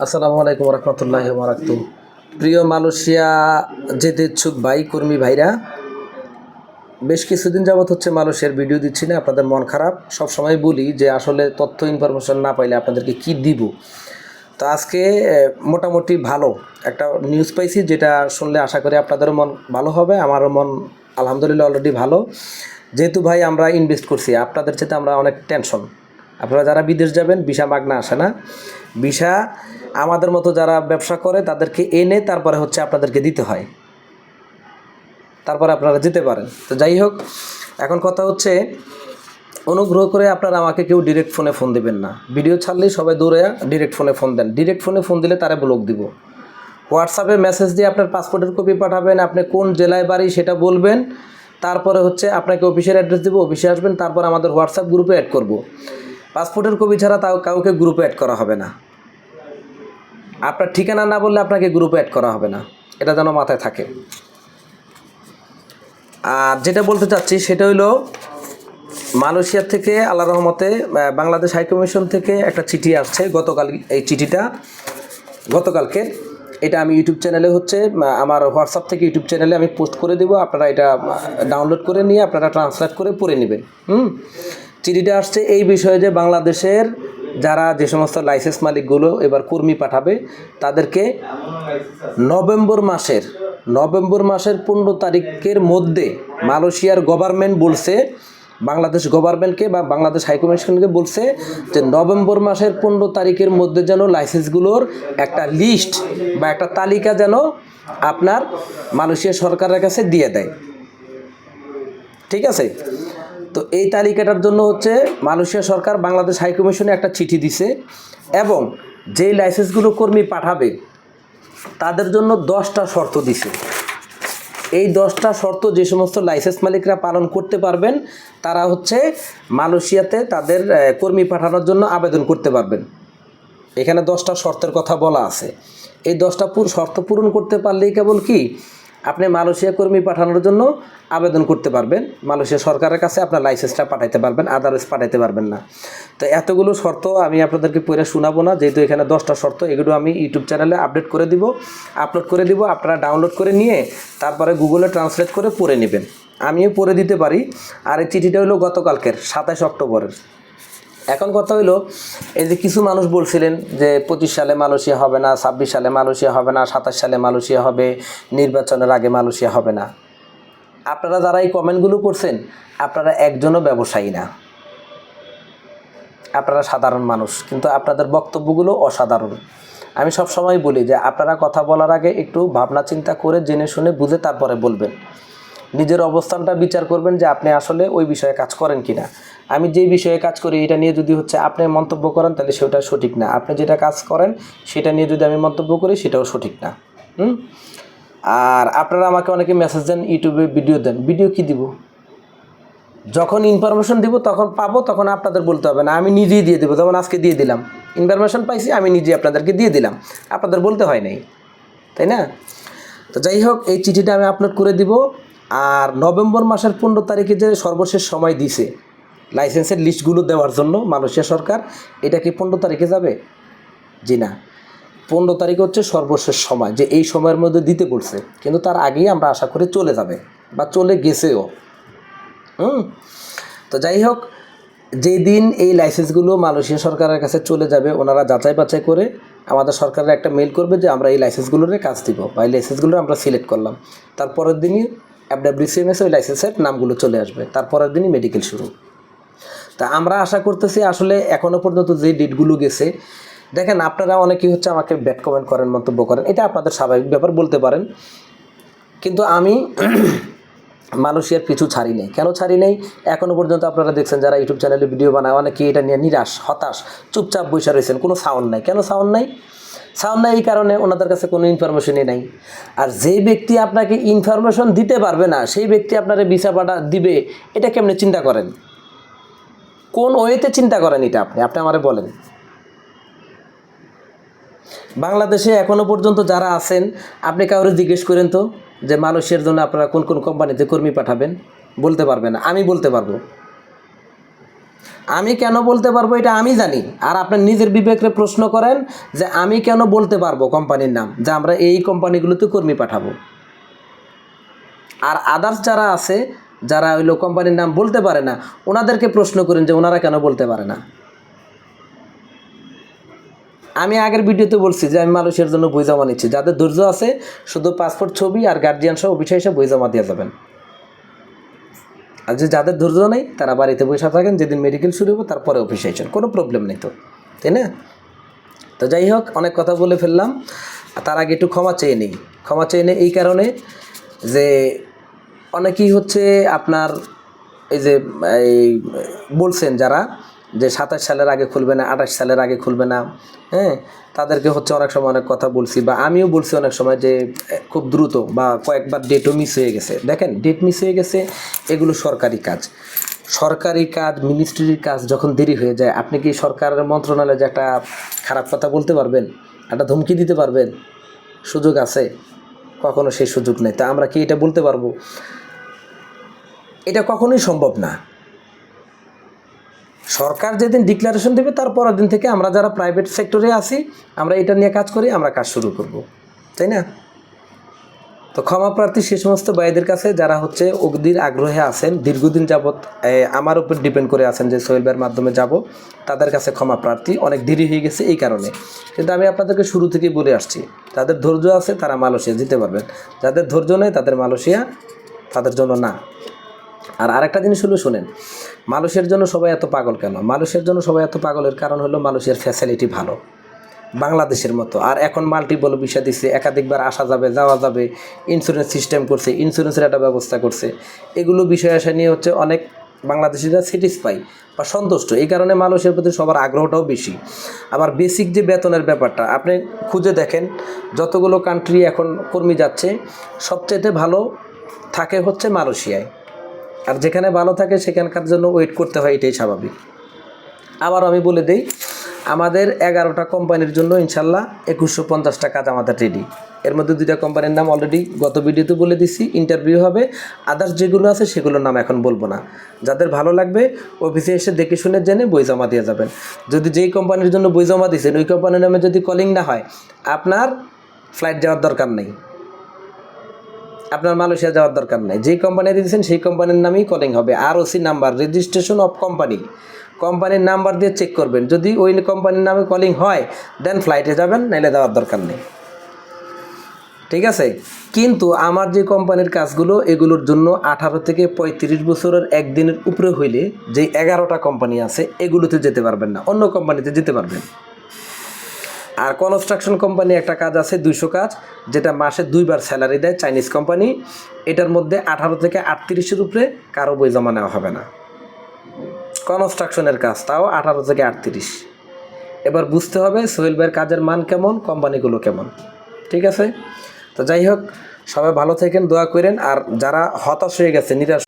আসসালামু আলাইকুম রহমতুল্লাহ বারাকাত প্রিয় মালয়েশিয়া যেতে ইচ্ছুক ভাই, কর্মী ভাইরা, বেশ কিছুদিন যাবত হচ্ছে মালয়েশিয়ার ভিডিও দিচ্ছি না, আপনাদের মন খারাপ। সব সময় বলি যে আসলে তথ্য ইনফরমেশন না পাইলে আপনাদেরকে কি দিব? তো আজকে মোটামুটি ভালো একটা নিউজ পাইছি যেটা শুনলে আশা করি আপনাদেরও মন ভালো হবে, আমারও মন আলহামদুলিল্লাহ অলরেডি ভালো। যেহেতু ভাই, আমরা ইনভেস্ট করছি, আপনাদের চেয়ে আমরা অনেক টেনশন আপনারা যারা বিদেশ যাবেন, ভিসা মাগনা আসে না। ভিসা আমাদের মতো যারা ব্যবসা করে তাদেরকে এনে তারপরে হচ্ছে আপনাদেরকে দিতে হয়। তারপরে আপনারা যেতে পারেন। তো যাই হোক, এখন কথা হচ্ছে, অনুগ্রহ করে আপনারা আমাকে কেউ ডিরেক্ট ফোনে ফোন দিবেন না। ভিডিও ছাড়লেই সবাই দূরে ডিরেক্ট ফোনে ফোন দেন। ডিরেক্ট ফোনে ফোন দিলে তারা ব্লক দিব। হোয়াটসঅ্যাপে মেসেজ দিয়ে আপনার পাসপোর্টের কপি পাঠাবেন, আপনি কোন জেলায় বাড়ি সেটা বলবেন, তারপরে হচ্ছে আপনাকে অফিসের অ্যাড্রেস দেবো অফিসে আসবেন, তারপর আমাদের হোয়াটসঅ্যাপ গ্রুপে অ্যাড করব। পাসপোর্টের কপি ছাড়া তাও কাউকে গ্রুপে অ্যাড করা হবে না। আপনার ঠিকানা না বললে আপনাকে গ্রুপে অ্যাড করা হবে না। এটা যেন মাথায় থাকে। আর যেটা বলতে চাচ্ছি সেটা হইল মালয়েশিয়া থেকে আল্লাহ রহমতে বাংলাদেশ হাইকমিশন থেকে একটা চিঠি আসছে গতকাল, এই চিঠিটা গতকালকে। এটা আমি ইউটিউব চ্যানেলে হচ্ছে আমার হোয়াটসঅ্যাপ থেকে ইউটিউব চ্যানেলে আমি পোস্ট করে দেবো। আপনারা এটা ডাউনলোড করে নিয়ে আপনারা ট্রান্সলেট করে পড়ে নেবেন। হুম? চিঠিটা আসছে এই বিষয়ে যে বাংলাদেশের যারা যে সমস্ত লাইসেন্স মালিকগুলো এবার কর্মী পাঠাবে, তাদেরকে নভেম্বর মাসের নভেম্বর মাসের পনেরো তারিখের মধ্যে মালয়েশিয়ার গভর্নমেন্ট বলছে, বাংলাদেশ গভর্নমেন্টকে বা বাংলাদেশ হাইকমিশনকে বলছে যে নভেম্বর মাসের পনেরো তারিখের মধ্যে যেন লাইসেন্সগুলোর একটা লিস্ট বা একটা তালিকা যেন আপনার মালয়েশিয়া সরকারের কাছে দিয়ে দেয়। ঠিক আছে? তো এই তালিকাটার জন্য হচ্ছে মালয়েশিয়া সরকার বাংলাদেশ হাইকমিশনে একটা চিঠি দিছে এবং যেই লাইসেন্সগুলো কর্মী পাঠাবে, তাদের জন্য দশটা শর্ত দিছে। এই দশটা শর্ত যে সমস্ত লাইসেন্স মালিকরা পালন করতে পারবেন, তারা হচ্ছে মালয়েশিয়াতে তাদের কর্মী পাঠানোর জন্য আবেদন করতে পারবেন। এখানে দশটা শর্তের কথা বলা আছে। এই দশটা শর্ত পূরণ করতে পারলেই কেবল কি? আপনি মালয়েশিয়া কর্মী পাঠানোর জন্য আবেদন করতে পারবেন। মালয়েশিয়া সরকারের কাছে আপনার লাইসেন্সটা পাঠাইতে পারবেন, আদারওয়াইজ পাঠাইতে পারবেন না। তো এতগুলো শর্ত আমি আপনাদেরকে পড়ে শোনাবো না, যেহেতু এখানে দশটা শর্ত, এগুলো আমি ইউটিউব চ্যানেলে আপডেট করে দিব। আপলোড করে দিব, আপনারা ডাউনলোড করে নিয়ে তারপরে গুগলে ট্রান্সলেট করে পড়ে নেবেন। আমিও পড়ে দিতে পারি। আর এই চিঠিটা হলো গতকালকের সাতাশ অক্টোবরের। এখন কথা হইল, এই যে কিছু মানুষ বলছিলেন যে পঁচিশ সালে মালয়েশিয়া হবে না, ছাব্বিশ সালে মালয়েশিয়া হবে না, সাতাশ সালে মালয়েশিয়া হবে, নির্বাচনের আগে মালয়েশিয়া হবে না। আপনারা যারা এই কমেন্টগুলো করছেন, আপনারা একজনও ব্যবসায়ী না। আপনারা সাধারণ মানুষ, কিন্তু আপনাদের বক্তব্যগুলো অসাধারণ। আমি সব সময় বলি যে, আপনারা কথা বলার আগে একটু ভাবনা চিন্তা করে জেনে শুনে বুঝে তারপরে বলবেন। নিজের অবস্থানটা বিচার করবেন যে আপনি আসলে ওই বিষয়ে কাজ করেন কিনা। আমি যেই বিষয়ে কাজ করি, এটা নিয়ে যদি হচ্ছে আপনি মন্তব্য করেন, তাহলে সেটা সঠিক না। আপনি যেটা কাজ করেন, সেটা নিয়ে যদি আমি মন্তব্য করি, সেটাও সঠিক না। হুম? আর আপনারা আমাকে অনেকে মেসেজ দেন, ইউটিউবে ভিডিও দেন। ভিডিও কি দিব? যখন ইনফরমেশন দিব, তখন পাবো, তখন আপনাদের বলতে হবে না। আমি নিজেই দিয়ে দেবো। যেমন আজকে দিয়ে দিলাম। ইনফরমেশন পাইছি, আমি নিজে আপনাদেরকে দিয়ে দিলাম। আপনাদের বলতে হয় নাই। তাই না? তো যাই হোক, এই চিঠিটা আমি আপলোড করে দিব। আর নভেম্বর মাসের পনেরো তারিখে যে সর্বশেষ সময় দিছে লাইসেন্সের লিস্টগুলো দেওয়ার জন্য মালয়েশিয়া সরকার, এটা কি পনেরো তারিখে যাবে? জি না। পনেরো তারিখ হচ্ছে সর্বশেষ সময়, যে এই সময়ের মধ্যে দিতে বলছে। কিন্তু তার আগেই আমরা আশা করি চলে যাবে, বা চলে গেছেও। হুম? তো যাই হোক যেই দিন এই লাইসেন্সগুলো মালয়েশিয়া সরকারের কাছে চলে যাবে, ওনারা যাচাই বাছাই করে আমাদের সরকারের একটা মেল করবে যে আমরা এই লাইসেন্সগুলোর কাজ দিব, বা এই লাইসেন্সগুলো আমরা সিলেক্ট করলাম। তারপরের দিনই এফডাব্লিউসিএমএস ওই লাইসেন্সের নামগুলো চলে আসবে। তারপরের দিনই মেডিকেল শুরু। তা আমরা আশা করতেছি আসলে এখনও পর্যন্ত যে ডেটগুলো গেছে, দেখেন আপনারা অনেকেই হচ্ছে আমাকে ব্যাড কমেন্ট করেন, মন্তব্য করেন, এটা আপনাদের স্বাভাবিক ব্যাপার বলতে পারেন। কিন্তু আমি মালয়েশিয়ার পিছু ছাড়ি নেই। কেন ছাড়ি নেই? এখনও পর্যন্ত আপনারা দেখছেন যারা ইউটিউব চ্যানেলে ভিডিও বানায় অনেকে এটা নিয়ে নিরাশ, হতাশ, চুপচাপ বসে রয়েছেন। কোনো সাউন্ড নাই। কেন সাউন্ড নাই? সাউন্ড নাই এই কারণে ওনাদের কাছে কোনো ইনফরমেশনই নাই। আর যে ব্যক্তি আপনাকে ইনফরমেশন দিতে পারবে না, সেই ব্যক্তি আপনারা ভিসা পাঠা দিবে, এটা কেমনি চিন্তা করেন? কোন ওয়েতে চিন্তা করেন এটা আপনি? আপনি আমারে বলেন। বাংলাদেশে এখনও পর্যন্ত যারা আছেন, আপনি কাউরে জিজ্ঞেস করেন তো? যে মানুষের জন্য আপনারা কোন কোন কোম্পানিতে কর্মী পাঠাবেন, বলতে পারবেন আমি বলতে পারব। আমি কেন বলতে পারব এটা আমি জানি। আর আপনার নিজের বিবেককে প্রশ্ন করেন যে আমি কেন বলতে পারব কোম্পানির নাম, যে আমরা এই কোম্পানিগুলোতে কর্মী পাঠাবো। আর আদার্স যারা আছে, যারা ওইলো কোম্পানির নাম বলতে পারে না, ওনাদেরকে প্রশ্ন করেন যে ওনারা কেন বলতে পারে না। আমি আগের ভিডিওতে বলছি যে আমি মানুষের জন্য বই জমা নিচ্ছি। যাদের ধৈর্য আছে, শুধু পাসপোর্ট ছবি আর গার্জিয়ান সহ অফিসে এসে বই জমা দিয়ে যাবেন। আর যে যাদের ধৈর্য নেই, তারা বাড়িতে বসে থাকেন, যেদিন মেডিকেল শুরু হবে, তারপরে অফিসে আসেন কোনো প্রবলেম নেই তো, তাই না? তো যাই হোক, অনেক কথা বলে ফেললাম। তার আগে একটু ক্ষমা চেয়ে নিই। ক্ষমা চেয়ে নেই এই কারণে যে অনেকেই হচ্ছে আপনার এই যে, এই বলছেন যারা যে সাতাশ সালের আগে খুলবে না, আঠাশ সালের আগে খুলবে না হ্যাঁ? তাদেরকে হচ্ছে অনেক সময় অনেক কথা বলছি বা আমিও বলছি অনেক সময় যে খুব দ্রুত বা কয়েকবার ডেটও মিস হয়ে গেছে। দেখেন ডেট মিস হয়ে গেছে, এগুলো সরকারি কাজ। সরকারি কাজ মিনিস্ট্রির কাজ যখন দেরি হয়ে যায়, আপনি কি সরকারের মন্ত্রণালয়ে যে একটা খারাপ কথা বলতে পারবেন? একটা ধমকি দিতে পারবেন? সুযোগ আছে? কখনো সেই সুযোগ নেই। তা আমরা কি এটা বলতে পারব? এটা কখনোই সম্ভব না। সরকার যেদিন ডিক্লারেশন দেবে, তার পরের দিন থেকে আমরা যারা প্রাইভেট সেক্টরে আছি, আমরা এটা নিয়ে কাজ করি, আমরা কাজ শুরু করব। তাই না? তো ক্ষমা প্রার্থী সে সমস্ত ভাইদের কাছে, যারা হচ্ছে অগ্নির আগ্রহে আছেন, দীর্ঘদিন যাবৎ আমার উপর ডিপেন্ড করে আছেন যে সোহেল মাধ্যমে যাব, তাদের কাছে ক্ষমা প্রার্থী অনেক দেরি হয়ে গেছে এই কারণে। কিন্তু আমি আপনাদেরকে শুরু থেকেই বলে আসছি, যাদের ধৈর্য আছে তারা মালয়েশিয়া যেতে পারবেন, যাদের ধৈর্য নেই তাদের মালয়েশিয়া তাদের জন্য না। আর আরেকটা জিনিস হলো শোনেন, মানুষের জন্য সবাই এত পাগল কেন? মানুষের জন্য সবাই এত পাগলের কারণ হলো মানুষের ফ্যাসিলিটি ভালো। বাংলাদেশের মতো। আর এখন মাল্টিপল ভিসা দিচ্ছে একাধিকবার আসা যাবে, যাওয়া যাবে ইন্স্যুরেন্স সিস্টেম করছে ইন্স্যুরেন্সের একটা ব্যবস্থা করছে। এগুলো বিষয় আসা নিয়ে হচ্ছে অনেক বাংলাদেশিরা স্যাটিসফাই বা সন্তুষ্ট। এই কারণে মানুষের প্রতি সবার আগ্রহটাও বেশি। আবার বেসিক যে বেতনের ব্যাপারটা, আপনি খুঁজে দেখেন, যতগুলো কান্ট্রি এখন কর্মী যাচ্ছে সবচেয়ে ভালো থাকে হচ্ছে মালয়েশিয়ায়। আর যেখানে ভালো থাকে সেখানকার জন্য ওয়েট করতে হয়, এটাই স্বাভাবিক। আবার আমি বলে দিই, আমাদের এগারোটা কোম্পানির জন্য ইনশাল্লাহ একুশশো পঞ্চাশটা কাজ আমাদের রেডি এর মধ্যে দুইটা কোম্পানির নাম অলরেডি গত ভিডিওতে বলে দিছি ইন্টারভিউ হবে। আদার্স যেগুলো আছে সেগুলোর নাম এখন বলব না। যাদের ভালো লাগবে অফিসে এসে দেখে শুনে জেনে বই জমা দিয়ে যাবেন। যদি যেই কোম্পানির জন্য বই জমা দিয়েছেন ওই কোম্পানির নামে যদি কলিং না হয়, আপনার ফ্লাইট যাওয়ার দরকার নেই। আপনার মালয়েশিয়া যাওয়ার দরকার নেই। যেই কোম্পানি দিয়েছেন, সেই কোম্পানির নামেই কলিং হবে। আর O C number registration of company কোম্পানির নাম্বার দিয়ে চেক করবেন। যদি ওই কোম্পানির নামে কলিং হয় দেন ফ্লাইটে যাবেন, নাইলে যাওয়ার দরকার নেই। ঠিক আছে? কিন্তু আমার যে কোম্পানির কাজগুলো, এগুলোর জন্য আঠারো থেকে পঁয়ত্রিশ বছরের একদিনের উপরে হইলে যে এগারোটা কোম্পানি আছে, এগুলোতে যেতে পারবেন না। অন্য কোম্পানিতে যেতে পারবেন। আর কনস্ট্রাকশন কোম্পানি একটা কাজ আছে, দুইশো কাজ, যেটা মাসে দুইবার স্যালারি দেয় চাইনিজ কোম্পানি এটার মধ্যে আঠারো থেকে আটত্রিশের উপরে কারও বই জমা নেওয়া হবে না। কনস্ট্রাকশনের কাজ, তাও আঠারো থেকে আটত্রিশ। এবার বুঝতে হবে সোহেল ভাইয়ের কাজের মান কেমন কোম্পানিগুলো কেমন। ঠিক আছে? তো যাই হোক, সবাই ভালো থাকেন, দোয়া করেন, আর যারা হতাশ হয়ে গেছে, নিরাশ